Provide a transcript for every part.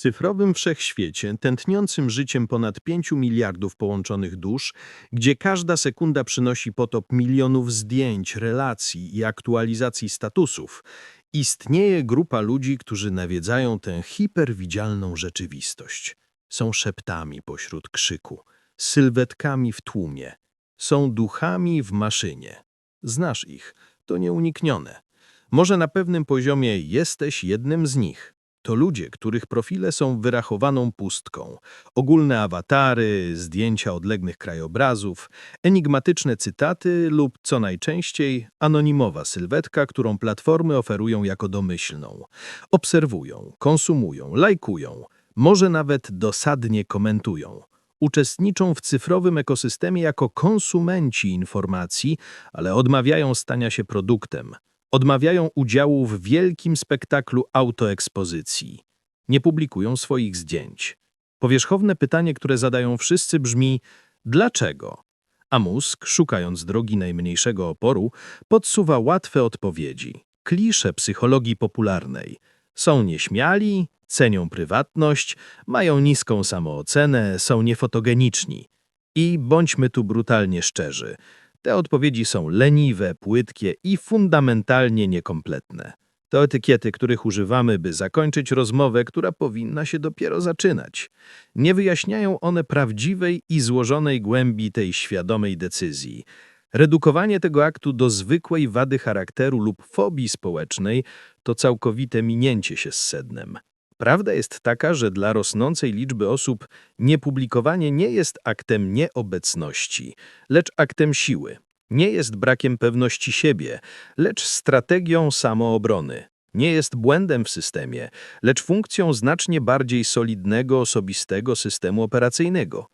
cyfrowym wszechświecie, tętniącym życiem ponad 5 miliardów połączonych dusz, gdzie każda sekunda przynosi potop milionów zdjęć, relacji i aktualizacji statusów, istnieje grupa ludzi, którzy nawiedzają tę hiperwidzialną rzeczywistość. Są szeptami pośród krzyku, sylwetkami w tłumie, są duchami w maszynie. Znasz ich, to nieuniknione. Może na pewnym poziomie jesteś jednym z nich. To ludzie, których profile są wyrachowaną pustką. Ogólne awatary, zdjęcia odległych krajobrazów, enigmatyczne cytaty lub, co najczęściej, anonimowa sylwetka, którą platformy oferują jako domyślną. Obserwują, konsumują, lajkują, może nawet dosadnie komentują. Uczestniczą w cyfrowym ekosystemie jako konsumenci informacji, ale odmawiają stania się produktem. Odmawiają udziału w wielkim spektaklu autoekspozycji. Nie publikują swoich zdjęć. Powierzchowne pytanie, które zadają wszyscy brzmi dlaczego? A mózg, szukając drogi najmniejszego oporu, podsuwa łatwe odpowiedzi. Klisze psychologii popularnej. Są nieśmiali, cenią prywatność, mają niską samoocenę, są niefotogeniczni. I bądźmy tu brutalnie szczerzy. Te odpowiedzi są leniwe, płytkie i fundamentalnie niekompletne. To etykiety, których używamy, by zakończyć rozmowę, która powinna się dopiero zaczynać. Nie wyjaśniają one prawdziwej i złożonej głębi tej świadomej decyzji. Redukowanie tego aktu do zwykłej wady charakteru lub fobii społecznej to całkowite minięcie się z sednem. Prawda jest taka, że dla rosnącej liczby osób niepublikowanie nie jest aktem nieobecności, lecz aktem siły. Nie jest brakiem pewności siebie, lecz strategią samoobrony. Nie jest błędem w systemie, lecz funkcją znacznie bardziej solidnego, osobistego systemu operacyjnego.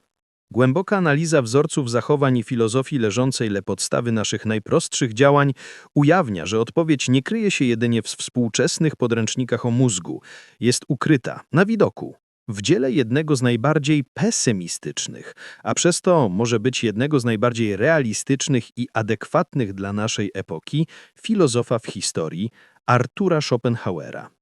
Głęboka analiza wzorców zachowań i filozofii leżącej le podstawy naszych najprostszych działań ujawnia, że odpowiedź nie kryje się jedynie w współczesnych podręcznikach o mózgu, jest ukryta, na widoku, w dziele jednego z najbardziej pesymistycznych, a przez to może być jednego z najbardziej realistycznych i adekwatnych dla naszej epoki filozofa w historii, Artura Schopenhauera.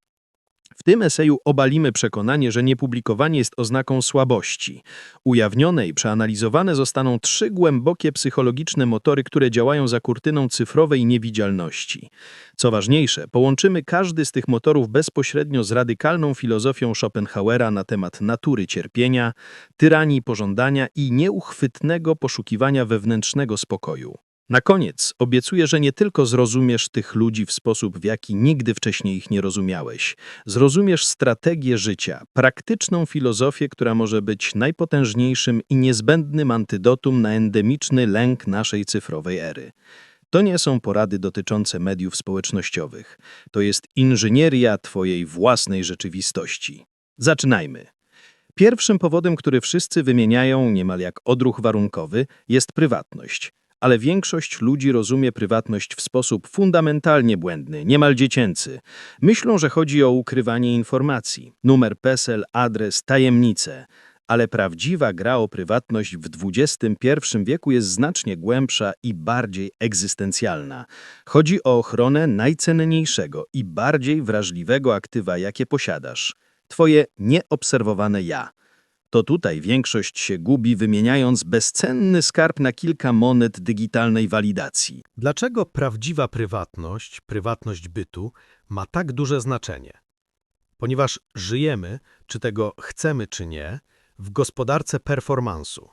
W tym eseju obalimy przekonanie, że niepublikowanie jest oznaką słabości. Ujawnione i przeanalizowane zostaną trzy głębokie psychologiczne motory, które działają za kurtyną cyfrowej niewidzialności. Co ważniejsze, połączymy każdy z tych motorów bezpośrednio z radykalną filozofią Schopenhauera na temat natury cierpienia, tyranii pożądania i nieuchwytnego poszukiwania wewnętrznego spokoju. Na koniec obiecuję, że nie tylko zrozumiesz tych ludzi w sposób, w jaki nigdy wcześniej ich nie rozumiałeś. Zrozumiesz strategię życia, praktyczną filozofię, która może być najpotężniejszym i niezbędnym antydotum na endemiczny lęk naszej cyfrowej ery. To nie są porady dotyczące mediów społecznościowych. To jest inżynieria twojej własnej rzeczywistości. Zaczynajmy. Pierwszym powodem, który wszyscy wymieniają niemal jak odruch warunkowy, jest prywatność ale większość ludzi rozumie prywatność w sposób fundamentalnie błędny, niemal dziecięcy. Myślą, że chodzi o ukrywanie informacji, numer PESEL, adres, tajemnice. Ale prawdziwa gra o prywatność w XXI wieku jest znacznie głębsza i bardziej egzystencjalna. Chodzi o ochronę najcenniejszego i bardziej wrażliwego aktywa, jakie posiadasz. Twoje nieobserwowane ja. To tutaj większość się gubi, wymieniając bezcenny skarb na kilka monet digitalnej walidacji. Dlaczego prawdziwa prywatność, prywatność bytu ma tak duże znaczenie? Ponieważ żyjemy, czy tego chcemy, czy nie, w gospodarce performansu.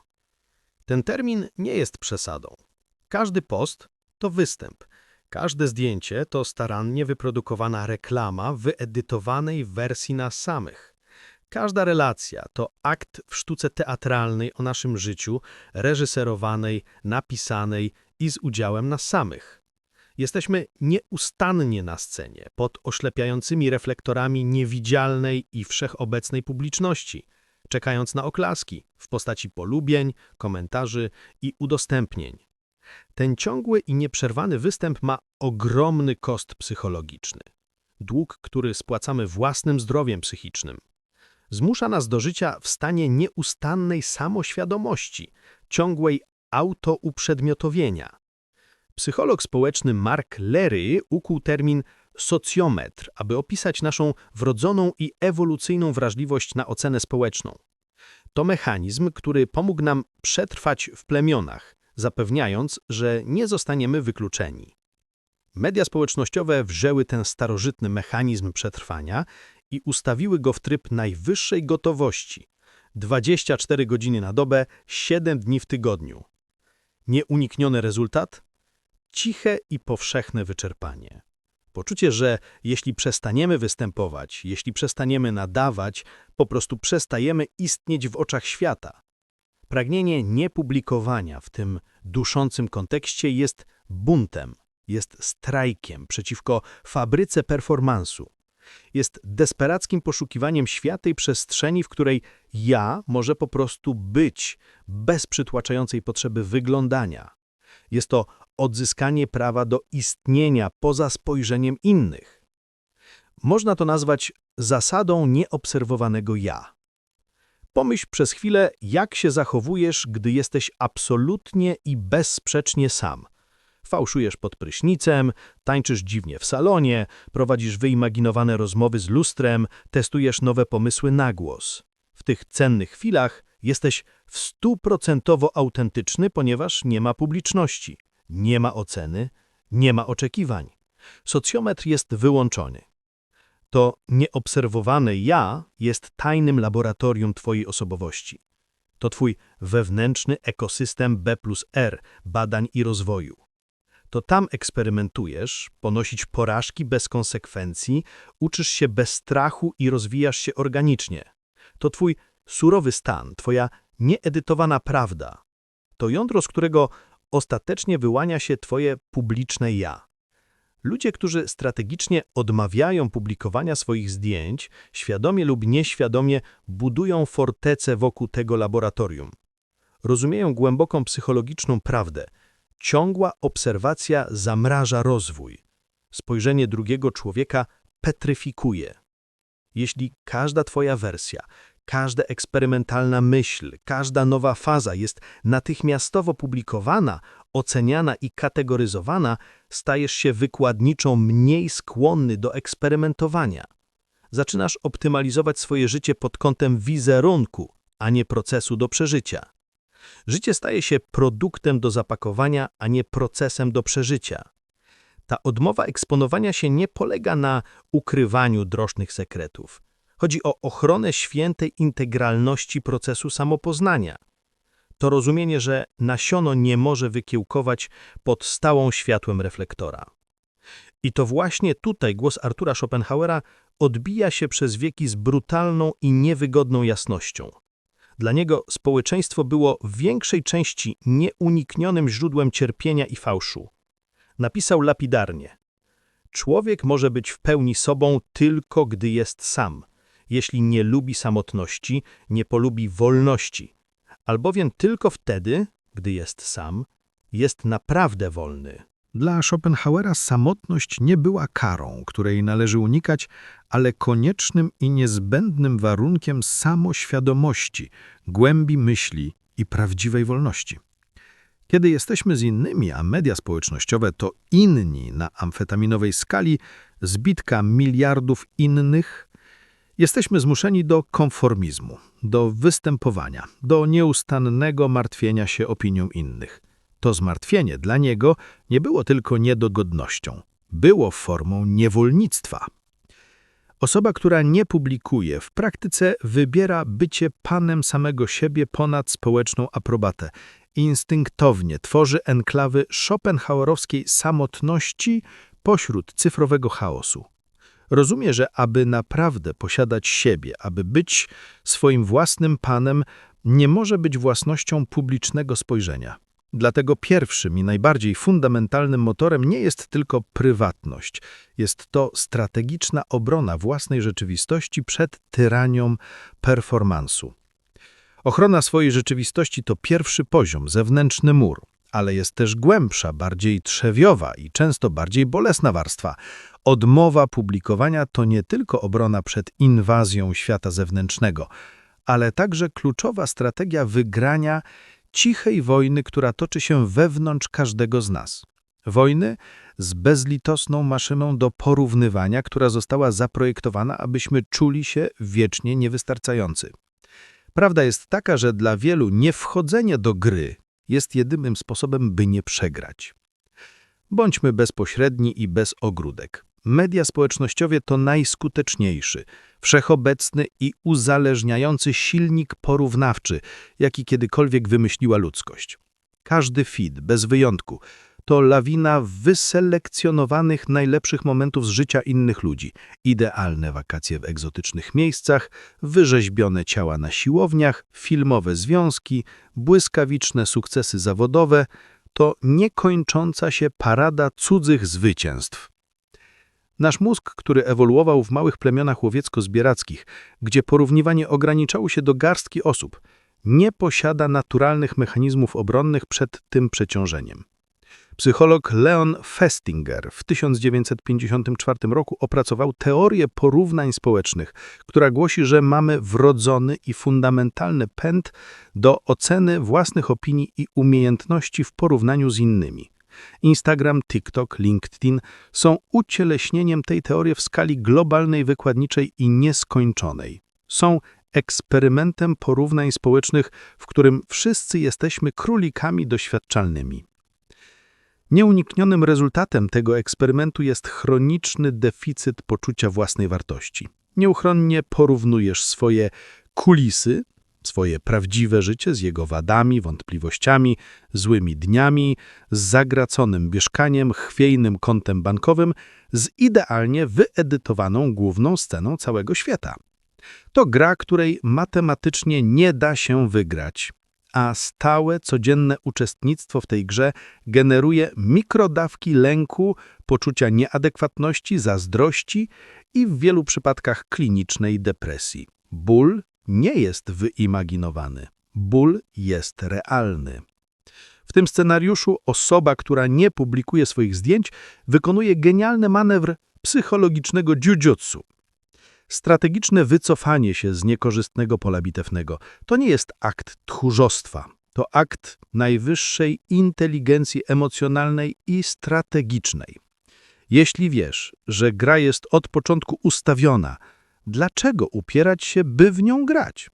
Ten termin nie jest przesadą. Każdy post to występ. Każde zdjęcie to starannie wyprodukowana reklama wyedytowanej wersji nas samych. Każda relacja to akt w sztuce teatralnej o naszym życiu, reżyserowanej, napisanej i z udziałem nas samych. Jesteśmy nieustannie na scenie, pod oślepiającymi reflektorami niewidzialnej i wszechobecnej publiczności, czekając na oklaski w postaci polubień, komentarzy i udostępnień. Ten ciągły i nieprzerwany występ ma ogromny koszt psychologiczny. Dług, który spłacamy własnym zdrowiem psychicznym zmusza nas do życia w stanie nieustannej samoświadomości, ciągłej autouprzedmiotowienia. Psycholog społeczny Mark Lery ukuł termin socjometr, aby opisać naszą wrodzoną i ewolucyjną wrażliwość na ocenę społeczną. To mechanizm, który pomógł nam przetrwać w plemionach, zapewniając, że nie zostaniemy wykluczeni. Media społecznościowe wzięły ten starożytny mechanizm przetrwania i ustawiły go w tryb najwyższej gotowości 24 godziny na dobę, 7 dni w tygodniu. Nieunikniony rezultat? Ciche i powszechne wyczerpanie. Poczucie, że jeśli przestaniemy występować, jeśli przestaniemy nadawać, po prostu przestajemy istnieć w oczach świata. Pragnienie niepublikowania w tym duszącym kontekście jest buntem, jest strajkiem przeciwko fabryce performansu. Jest desperackim poszukiwaniem światej przestrzeni, w której ja może po prostu być, bez przytłaczającej potrzeby wyglądania. Jest to odzyskanie prawa do istnienia poza spojrzeniem innych. Można to nazwać zasadą nieobserwowanego ja. Pomyśl przez chwilę, jak się zachowujesz, gdy jesteś absolutnie i bezsprzecznie sam. Fałszujesz pod prysznicem, tańczysz dziwnie w salonie, prowadzisz wyimaginowane rozmowy z lustrem, testujesz nowe pomysły na głos. W tych cennych chwilach jesteś w stuprocentowo autentyczny, ponieważ nie ma publiczności, nie ma oceny, nie ma oczekiwań. Socjometr jest wyłączony. To nieobserwowane ja jest tajnym laboratorium Twojej osobowości. To Twój wewnętrzny ekosystem B plus R badań i rozwoju. To tam eksperymentujesz, ponosić porażki bez konsekwencji, uczysz się bez strachu i rozwijasz się organicznie. To Twój surowy stan, Twoja nieedytowana prawda. To jądro, z którego ostatecznie wyłania się Twoje publiczne ja. Ludzie, którzy strategicznie odmawiają publikowania swoich zdjęć, świadomie lub nieświadomie budują fortecę wokół tego laboratorium. Rozumieją głęboką psychologiczną prawdę. Ciągła obserwacja zamraża rozwój. Spojrzenie drugiego człowieka petryfikuje. Jeśli każda Twoja wersja, każda eksperymentalna myśl, każda nowa faza jest natychmiastowo publikowana, oceniana i kategoryzowana, stajesz się wykładniczo mniej skłonny do eksperymentowania. Zaczynasz optymalizować swoje życie pod kątem wizerunku, a nie procesu do przeżycia. Życie staje się produktem do zapakowania, a nie procesem do przeżycia. Ta odmowa eksponowania się nie polega na ukrywaniu drożnych sekretów. Chodzi o ochronę świętej integralności procesu samopoznania. To rozumienie, że nasiono nie może wykiełkować pod stałą światłem reflektora. I to właśnie tutaj głos Artura Schopenhauera odbija się przez wieki z brutalną i niewygodną jasnością. Dla niego społeczeństwo było w większej części nieuniknionym źródłem cierpienia i fałszu. Napisał lapidarnie: Człowiek może być w pełni sobą tylko gdy jest sam, jeśli nie lubi samotności, nie polubi wolności, albowiem tylko wtedy, gdy jest sam, jest naprawdę wolny. Dla Schopenhauera samotność nie była karą, której należy unikać, ale koniecznym i niezbędnym warunkiem samoświadomości, głębi myśli i prawdziwej wolności. Kiedy jesteśmy z innymi, a media społecznościowe to inni na amfetaminowej skali, zbitka miliardów innych, jesteśmy zmuszeni do konformizmu, do występowania, do nieustannego martwienia się opinią innych. To zmartwienie dla niego nie było tylko niedogodnością, było formą niewolnictwa. Osoba, która nie publikuje, w praktyce wybiera bycie panem samego siebie ponad społeczną aprobatę. Instynktownie tworzy enklawy schopenhauerowskiej samotności pośród cyfrowego chaosu. Rozumie, że aby naprawdę posiadać siebie, aby być swoim własnym panem, nie może być własnością publicznego spojrzenia. Dlatego pierwszym i najbardziej fundamentalnym motorem nie jest tylko prywatność. Jest to strategiczna obrona własnej rzeczywistości przed tyranią performansu. Ochrona swojej rzeczywistości to pierwszy poziom, zewnętrzny mur, ale jest też głębsza, bardziej trzewiowa i często bardziej bolesna warstwa. Odmowa publikowania to nie tylko obrona przed inwazją świata zewnętrznego, ale także kluczowa strategia wygrania cichej wojny, która toczy się wewnątrz każdego z nas. Wojny, z bezlitosną maszyną do porównywania, która została zaprojektowana, abyśmy czuli się wiecznie niewystarczający. Prawda jest taka, że dla wielu niewchodzenie do gry jest jedynym sposobem, by nie przegrać. Bądźmy bezpośredni i bez ogródek. Media społecznościowe to najskuteczniejszy, wszechobecny i uzależniający silnik porównawczy, jaki kiedykolwiek wymyśliła ludzkość. Każdy feed, bez wyjątku, to lawina wyselekcjonowanych najlepszych momentów z życia innych ludzi. Idealne wakacje w egzotycznych miejscach, wyrzeźbione ciała na siłowniach, filmowe związki, błyskawiczne sukcesy zawodowe – to niekończąca się parada cudzych zwycięstw. Nasz mózg, który ewoluował w małych plemionach łowiecko-zbierackich, gdzie porównywanie ograniczało się do garstki osób, nie posiada naturalnych mechanizmów obronnych przed tym przeciążeniem. Psycholog Leon Festinger w 1954 roku opracował teorię porównań społecznych, która głosi, że mamy wrodzony i fundamentalny pęd do oceny własnych opinii i umiejętności w porównaniu z innymi. Instagram, TikTok, LinkedIn są ucieleśnieniem tej teorii w skali globalnej, wykładniczej i nieskończonej. Są eksperymentem porównań społecznych, w którym wszyscy jesteśmy królikami doświadczalnymi. Nieuniknionym rezultatem tego eksperymentu jest chroniczny deficyt poczucia własnej wartości. Nieuchronnie porównujesz swoje kulisy, swoje prawdziwe życie z jego wadami, wątpliwościami, złymi dniami, z zagraconym mieszkaniem, chwiejnym kontem bankowym, z idealnie wyedytowaną główną sceną całego świata. To gra, której matematycznie nie da się wygrać, a stałe, codzienne uczestnictwo w tej grze generuje mikrodawki lęku, poczucia nieadekwatności, zazdrości i w wielu przypadkach klinicznej depresji. Ból nie jest wyimaginowany. Ból jest realny. W tym scenariuszu osoba, która nie publikuje swoich zdjęć, wykonuje genialny manewr psychologicznego jujutsu. Strategiczne wycofanie się z niekorzystnego pola bitewnego to nie jest akt tchórzostwa. To akt najwyższej inteligencji emocjonalnej i strategicznej. Jeśli wiesz, że gra jest od początku ustawiona, dlaczego upierać się, by w nią grać?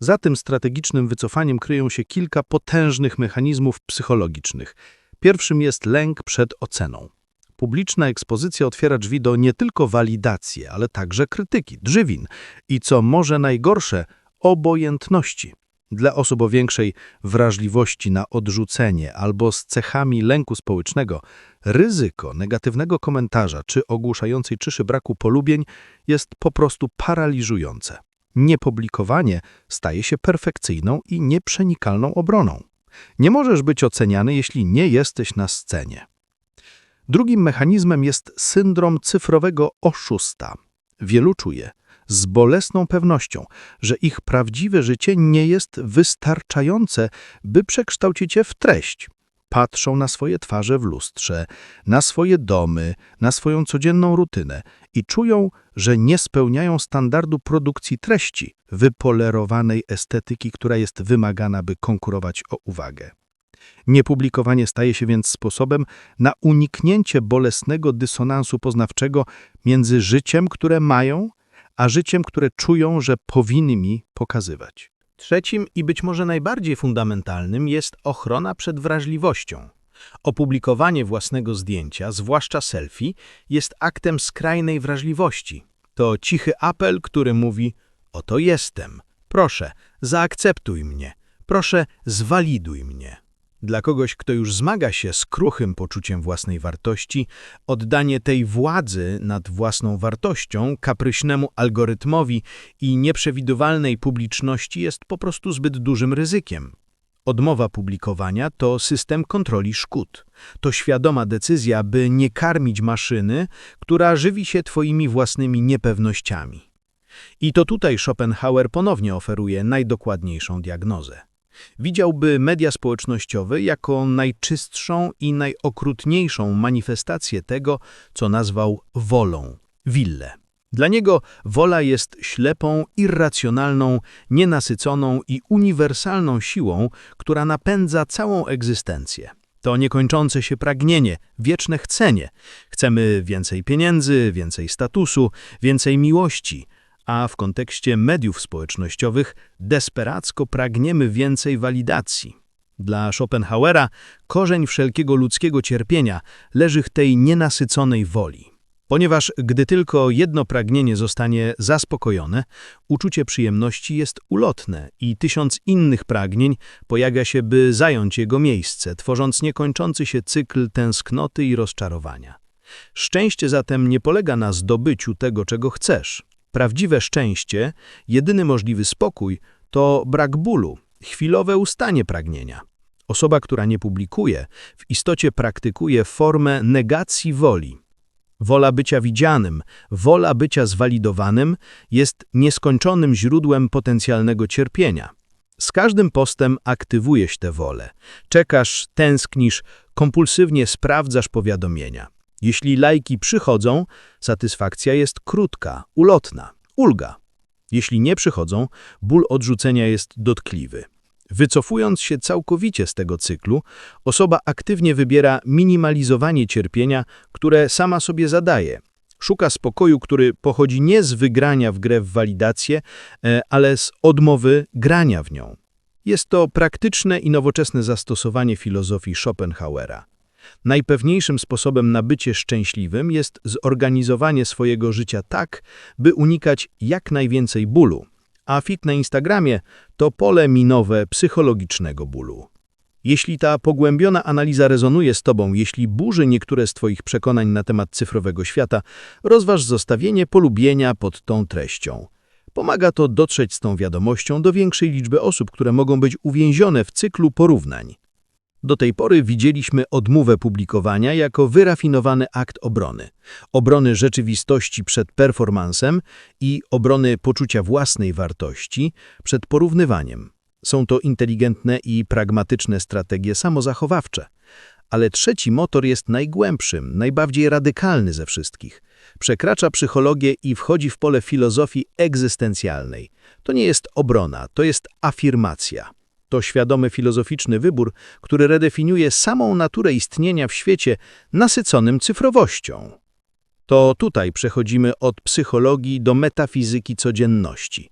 Za tym strategicznym wycofaniem kryją się kilka potężnych mechanizmów psychologicznych. Pierwszym jest lęk przed oceną. Publiczna ekspozycja otwiera drzwi do nie tylko walidacji, ale także krytyki, drzywin i, co może najgorsze, obojętności. Dla osób o większej wrażliwości na odrzucenie albo z cechami lęku społecznego, ryzyko negatywnego komentarza czy ogłuszającej czyszy braku polubień jest po prostu paraliżujące. Niepublikowanie staje się perfekcyjną i nieprzenikalną obroną. Nie możesz być oceniany, jeśli nie jesteś na scenie. Drugim mechanizmem jest syndrom cyfrowego oszusta. Wielu czuje z bolesną pewnością, że ich prawdziwe życie nie jest wystarczające, by przekształcić je w treść. Patrzą na swoje twarze w lustrze, na swoje domy, na swoją codzienną rutynę i czują, że nie spełniają standardu produkcji treści, wypolerowanej estetyki, która jest wymagana, by konkurować o uwagę. Niepublikowanie staje się więc sposobem na uniknięcie bolesnego dysonansu poznawczego między życiem, które mają, a życiem, które czują, że powinny mi pokazywać. Trzecim i być może najbardziej fundamentalnym jest ochrona przed wrażliwością. Opublikowanie własnego zdjęcia, zwłaszcza selfie, jest aktem skrajnej wrażliwości. To cichy apel, który mówi: Oto jestem. Proszę, zaakceptuj mnie. Proszę, zwaliduj mnie. Dla kogoś, kto już zmaga się z kruchym poczuciem własnej wartości, oddanie tej władzy nad własną wartością kapryśnemu algorytmowi i nieprzewidywalnej publiczności jest po prostu zbyt dużym ryzykiem. Odmowa publikowania to system kontroli szkód. To świadoma decyzja, by nie karmić maszyny, która żywi się twoimi własnymi niepewnościami. I to tutaj Schopenhauer ponownie oferuje najdokładniejszą diagnozę. Widziałby media społecznościowe jako najczystszą i najokrutniejszą manifestację tego, co nazwał wolą, willę. Dla niego wola jest ślepą, irracjonalną, nienasyconą i uniwersalną siłą, która napędza całą egzystencję. To niekończące się pragnienie, wieczne chcenie. Chcemy więcej pieniędzy, więcej statusu, więcej miłości, a w kontekście mediów społecznościowych desperacko pragniemy więcej walidacji. Dla Schopenhauera korzeń wszelkiego ludzkiego cierpienia leży w tej nienasyconej woli. Ponieważ gdy tylko jedno pragnienie zostanie zaspokojone, uczucie przyjemności jest ulotne i tysiąc innych pragnień pojawia się, by zająć jego miejsce, tworząc niekończący się cykl tęsknoty i rozczarowania. Szczęście zatem nie polega na zdobyciu tego, czego chcesz. Prawdziwe szczęście, jedyny możliwy spokój, to brak bólu, chwilowe ustanie pragnienia. Osoba, która nie publikuje, w istocie praktykuje formę negacji woli. Wola bycia widzianym, wola bycia zwalidowanym jest nieskończonym źródłem potencjalnego cierpienia. Z każdym postem aktywujesz tę wolę. Czekasz, tęsknisz, kompulsywnie sprawdzasz powiadomienia. Jeśli lajki przychodzą, satysfakcja jest krótka, ulotna, ulga. Jeśli nie przychodzą, ból odrzucenia jest dotkliwy. Wycofując się całkowicie z tego cyklu, osoba aktywnie wybiera minimalizowanie cierpienia, które sama sobie zadaje. Szuka spokoju, który pochodzi nie z wygrania w grę w walidację, e, ale z odmowy grania w nią. Jest to praktyczne i nowoczesne zastosowanie filozofii Schopenhauera. Najpewniejszym sposobem na bycie szczęśliwym jest zorganizowanie swojego życia tak, by unikać jak najwięcej bólu, a fit na Instagramie to pole minowe psychologicznego bólu. Jeśli ta pogłębiona analiza rezonuje z Tobą, jeśli burzy niektóre z Twoich przekonań na temat cyfrowego świata, rozważ zostawienie polubienia pod tą treścią. Pomaga to dotrzeć z tą wiadomością do większej liczby osób, które mogą być uwięzione w cyklu porównań. Do tej pory widzieliśmy odmowę publikowania jako wyrafinowany akt obrony. Obrony rzeczywistości przed performansem i obrony poczucia własnej wartości przed porównywaniem. Są to inteligentne i pragmatyczne strategie samozachowawcze. Ale trzeci motor jest najgłębszym, najbardziej radykalny ze wszystkich. Przekracza psychologię i wchodzi w pole filozofii egzystencjalnej. To nie jest obrona, to jest afirmacja. To świadomy filozoficzny wybór, który redefiniuje samą naturę istnienia w świecie nasyconym cyfrowością. To tutaj przechodzimy od psychologii do metafizyki codzienności.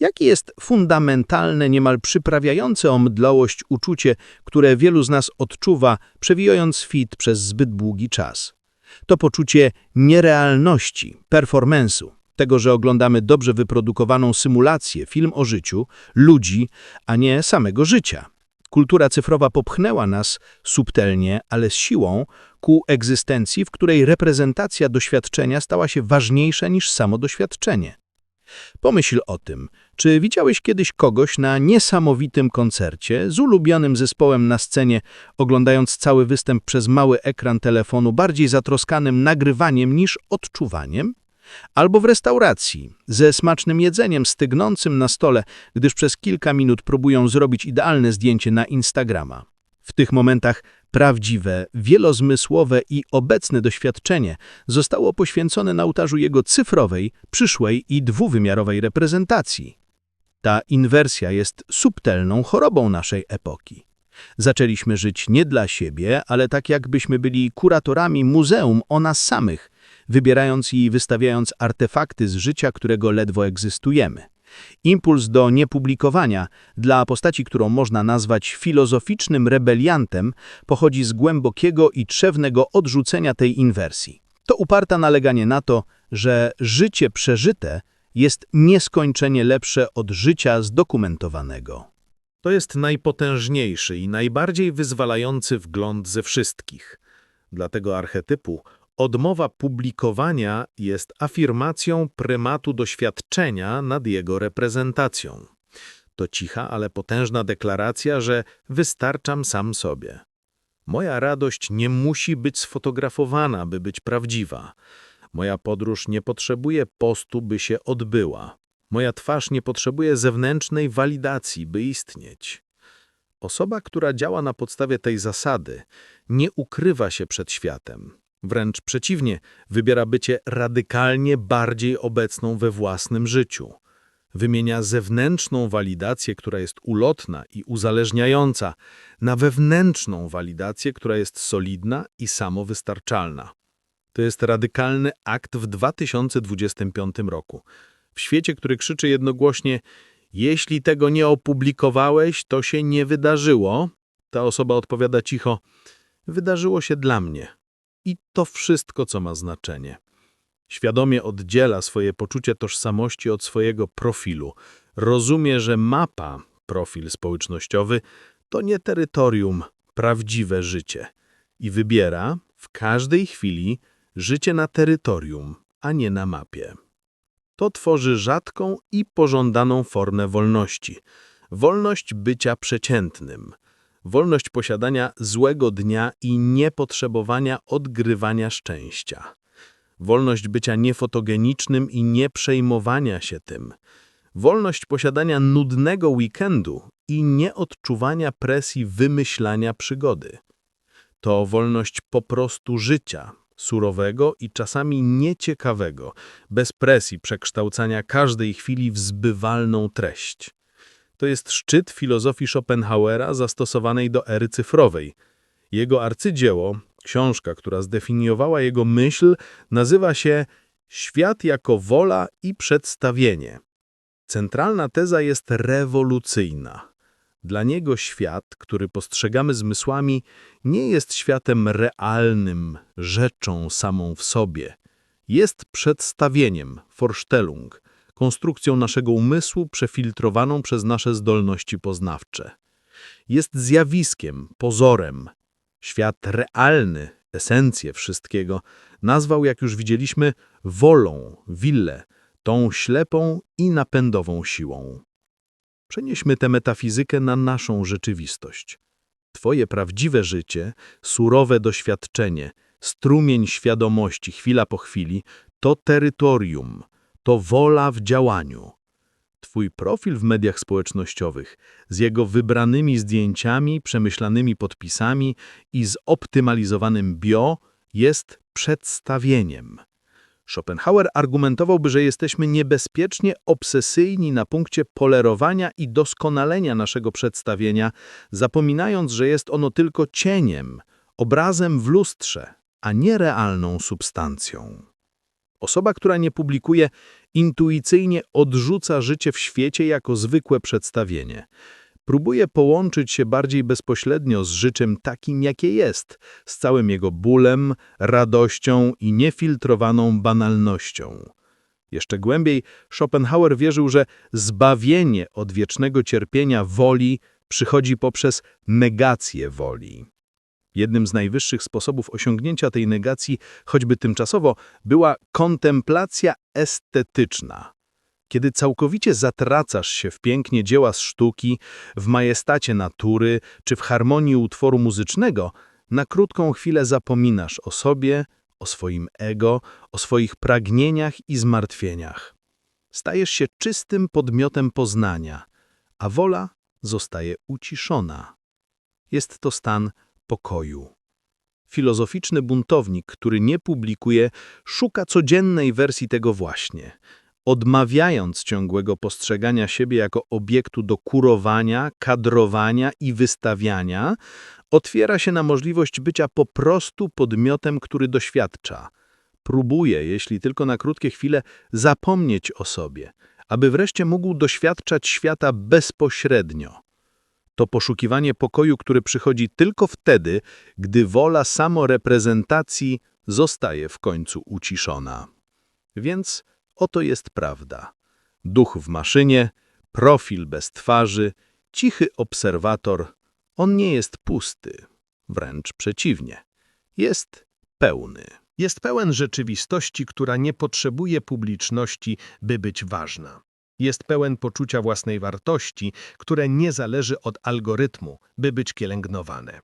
Jakie jest fundamentalne, niemal przyprawiające o mdlałość uczucie, które wielu z nas odczuwa, przewijając fit przez zbyt długi czas? To poczucie nierealności, performance'u, tego, że oglądamy dobrze wyprodukowaną symulację, film o życiu, ludzi, a nie samego życia. Kultura cyfrowa popchnęła nas subtelnie, ale z siłą ku egzystencji, w której reprezentacja doświadczenia stała się ważniejsza niż samo doświadczenie. Pomyśl o tym, czy widziałeś kiedyś kogoś na niesamowitym koncercie z ulubionym zespołem na scenie, oglądając cały występ przez mały ekran telefonu, bardziej zatroskanym nagrywaniem niż odczuwaniem? Albo w restauracji, ze smacznym jedzeniem stygnącym na stole, gdyż przez kilka minut próbują zrobić idealne zdjęcie na Instagrama. W tych momentach prawdziwe, wielozmysłowe i obecne doświadczenie zostało poświęcone na ołtarzu jego cyfrowej, przyszłej i dwuwymiarowej reprezentacji. Ta inwersja jest subtelną chorobą naszej epoki. Zaczęliśmy żyć nie dla siebie, ale tak jakbyśmy byli kuratorami muzeum o nas samych, wybierając i wystawiając artefakty z życia, którego ledwo egzystujemy. Impuls do niepublikowania dla postaci, którą można nazwać filozoficznym rebeliantem, pochodzi z głębokiego i trzewnego odrzucenia tej inwersji. To uparta naleganie na to, że życie przeżyte jest nieskończenie lepsze od życia zdokumentowanego. To jest najpotężniejszy i najbardziej wyzwalający wgląd ze wszystkich. Dla tego archetypu odmowa publikowania jest afirmacją prymatu doświadczenia nad jego reprezentacją. To cicha, ale potężna deklaracja, że wystarczam sam sobie. Moja radość nie musi być sfotografowana, by być prawdziwa. Moja podróż nie potrzebuje postu, by się odbyła. Moja twarz nie potrzebuje zewnętrznej walidacji, by istnieć. Osoba, która działa na podstawie tej zasady, nie ukrywa się przed światem. Wręcz przeciwnie, wybiera bycie radykalnie bardziej obecną we własnym życiu. Wymienia zewnętrzną walidację, która jest ulotna i uzależniająca, na wewnętrzną walidację, która jest solidna i samowystarczalna. To jest radykalny akt w 2025 roku. W świecie, który krzyczy jednogłośnie jeśli tego nie opublikowałeś, to się nie wydarzyło, ta osoba odpowiada cicho wydarzyło się dla mnie. I to wszystko, co ma znaczenie. Świadomie oddziela swoje poczucie tożsamości od swojego profilu. Rozumie, że mapa, profil społecznościowy, to nie terytorium, prawdziwe życie. I wybiera w każdej chwili życie na terytorium, a nie na mapie. To tworzy rzadką i pożądaną formę wolności. Wolność bycia przeciętnym. Wolność posiadania złego dnia i niepotrzebowania odgrywania szczęścia. Wolność bycia niefotogenicznym i nie przejmowania się tym. Wolność posiadania nudnego weekendu i nieodczuwania presji wymyślania przygody. To wolność po prostu życia, surowego i czasami nieciekawego, bez presji przekształcania każdej chwili w zbywalną treść. To jest szczyt filozofii Schopenhauera zastosowanej do ery cyfrowej. Jego arcydzieło, książka, która zdefiniowała jego myśl, nazywa się Świat jako wola i przedstawienie. Centralna teza jest rewolucyjna. Dla niego świat, który postrzegamy zmysłami, nie jest światem realnym, rzeczą samą w sobie. Jest przedstawieniem, Vorstellung, konstrukcją naszego umysłu przefiltrowaną przez nasze zdolności poznawcze. Jest zjawiskiem, pozorem. Świat realny, esencję wszystkiego, nazwał, jak już widzieliśmy, wolą, willę, tą ślepą i napędową siłą. Przenieśmy tę metafizykę na naszą rzeczywistość. Twoje prawdziwe życie, surowe doświadczenie, strumień świadomości chwila po chwili, to terytorium, to wola w działaniu. Twój profil w mediach społecznościowych z jego wybranymi zdjęciami, przemyślanymi podpisami i zoptymalizowanym bio jest przedstawieniem. Schopenhauer argumentowałby, że jesteśmy niebezpiecznie obsesyjni na punkcie polerowania i doskonalenia naszego przedstawienia, zapominając, że jest ono tylko cieniem, obrazem w lustrze, a nie realną substancją. Osoba, która nie publikuje, intuicyjnie odrzuca życie w świecie jako zwykłe przedstawienie. Próbuje połączyć się bardziej bezpośrednio z życiem takim, jakie jest, z całym jego bólem, radością i niefiltrowaną banalnością. Jeszcze głębiej Schopenhauer wierzył, że zbawienie od wiecznego cierpienia woli przychodzi poprzez negację woli. Jednym z najwyższych sposobów osiągnięcia tej negacji, choćby tymczasowo, była kontemplacja estetyczna. Kiedy całkowicie zatracasz się w pięknie dzieła z sztuki, w majestacie natury czy w harmonii utworu muzycznego, na krótką chwilę zapominasz o sobie, o swoim ego, o swoich pragnieniach i zmartwieniach. Stajesz się czystym podmiotem poznania, a wola zostaje uciszona. Jest to stan pokoju. Filozoficzny buntownik, który nie publikuje, szuka codziennej wersji tego właśnie, odmawiając ciągłego postrzegania siebie jako obiektu do kurowania, kadrowania i wystawiania, otwiera się na możliwość bycia po prostu podmiotem, który doświadcza. Próbuje, jeśli tylko na krótkie chwile, zapomnieć o sobie, aby wreszcie mógł doświadczać świata bezpośrednio. To poszukiwanie pokoju, który przychodzi tylko wtedy, gdy wola samoreprezentacji zostaje w końcu uciszona. Więc oto jest prawda. Duch w maszynie, profil bez twarzy, cichy obserwator. On nie jest pusty, wręcz przeciwnie. Jest pełny. Jest pełen rzeczywistości, która nie potrzebuje publiczności, by być ważna. Jest pełen poczucia własnej wartości, które nie zależy od algorytmu, by być pielęgnowane.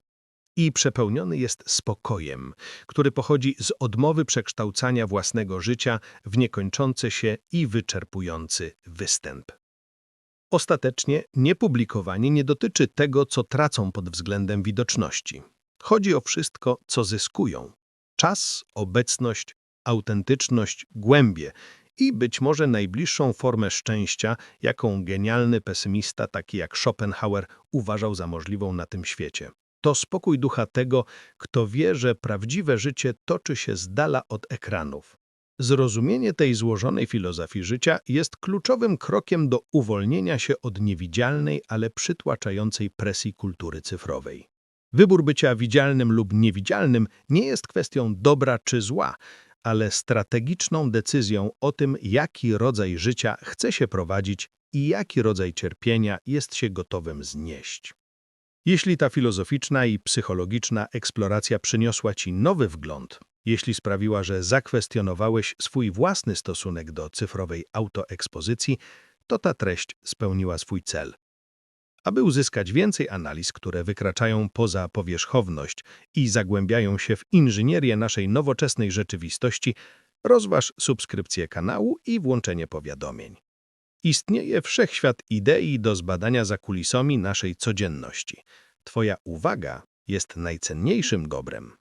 I przepełniony jest spokojem, który pochodzi z odmowy przekształcania własnego życia w niekończący się i wyczerpujący występ. Ostatecznie niepublikowanie nie dotyczy tego, co tracą pod względem widoczności. Chodzi o wszystko, co zyskują. Czas, obecność, autentyczność, głębie i być może najbliższą formę szczęścia, jaką genialny pesymista taki jak Schopenhauer uważał za możliwą na tym świecie. To spokój ducha tego, kto wie, że prawdziwe życie toczy się z dala od ekranów. Zrozumienie tej złożonej filozofii życia jest kluczowym krokiem do uwolnienia się od niewidzialnej, ale przytłaczającej presji kultury cyfrowej. Wybór bycia widzialnym lub niewidzialnym nie jest kwestią dobra czy zła, ale strategiczną decyzją o tym, jaki rodzaj życia chce się prowadzić i jaki rodzaj cierpienia jest się gotowym znieść. Jeśli ta filozoficzna i psychologiczna eksploracja przyniosła ci nowy wgląd, jeśli sprawiła, że zakwestionowałeś swój własny stosunek do cyfrowej autoekspozycji, to ta treść spełniła swój cel. Aby uzyskać więcej analiz, które wykraczają poza powierzchowność i zagłębiają się w inżynierię naszej nowoczesnej rzeczywistości, rozważ subskrypcję kanału i włączenie powiadomień. Istnieje wszechświat idei do zbadania za kulisami naszej codzienności. Twoja uwaga jest najcenniejszym dobrem.